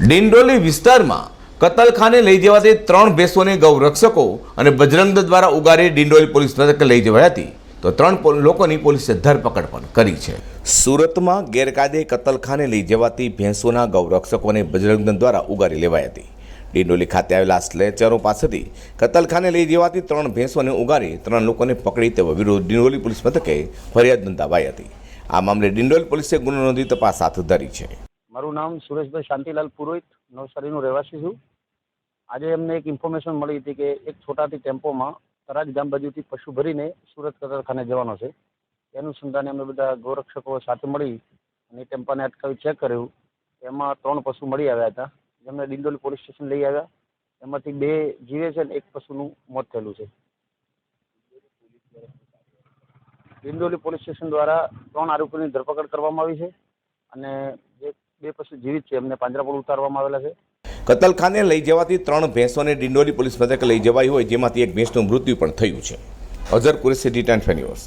ડિંડોલી વિસ્તારમાં કતલખાને લઈ જવાતી ત્રણ ભેંસોને ગૌરક્ષકો અને બજરંગ દ્વારા ઉગારી ડિંડોલી પોલીસ મથકે લઈ જવાઈ હતી. તો ત્રણ લોકોની પોલીસે ધરપકડ પણ કરી છે. સુરતમાં ગેરકાયદે કતલખાને લઈ જવાતી ભેંસોના ગૌરક્ષકોને બજરંગ દ્વારા ઉગારી લેવાઈ હતી. ડિંડોલી ખાતે આવેલા સ્લેચરો પાસેથી કતલખાને લઈ જવાતી ત્રણ ભેંસોને ઉગારી ત્રણ લોકોને પકડી તેવા વિરુદ્ધ ડિંડોલી પોલીસ મથકે ફરિયાદ નોંધાવાઈ હતી. આ મામલે ડિંડોલી પોલીસે ગુનો નોંધી તપાસ હાથ ધરી છે. મારું નામ સુરેશભાઈ શાંતિલાલ પુરોહિત, નવસારીનો રહેવાસી છું. આજે અમને એક ઇન્ફોર્મેશન મળી હતી કે એક છોટાથી ટેમ્પોમાં તરાજ ગામ બાજુથી પશુ ભરીને સુરત કતરખાને જવાનો છે. એનું સંધાને અમે બધા ગૌરક્ષકો સાથે મળી અને ટેમ્પાને અટકાવી ચેક કર્યું. એમાં ત્રણ પશુ મળી આવ્યા હતા. જેમને ડિંડોલી પોલીસ સ્ટેશન લઈ આવ્યા. એમાંથી બે જીવે છે અને એક પશુનું મોત થયેલું છે. ડિંડોલી પોલીસ સ્ટેશન દ્વારા ત્રણ આરોપીની ધરપકડ કરવામાં આવી છે અને જે બે પશુ જીવિત છે. એમને પાંજરા પર ઉતારવામાં આવેલા છે. કતલખાને લઈ જવાથી ત્રણ ભેંસોને ડિંડોલી પોલીસ મથકે લઈ જવાઈ હોય, જેમાંથી એક ભેંસનું મૃત્યુ પણ થયું છે. અઝર કુરેશી ટી ફેન્યુઅર્સ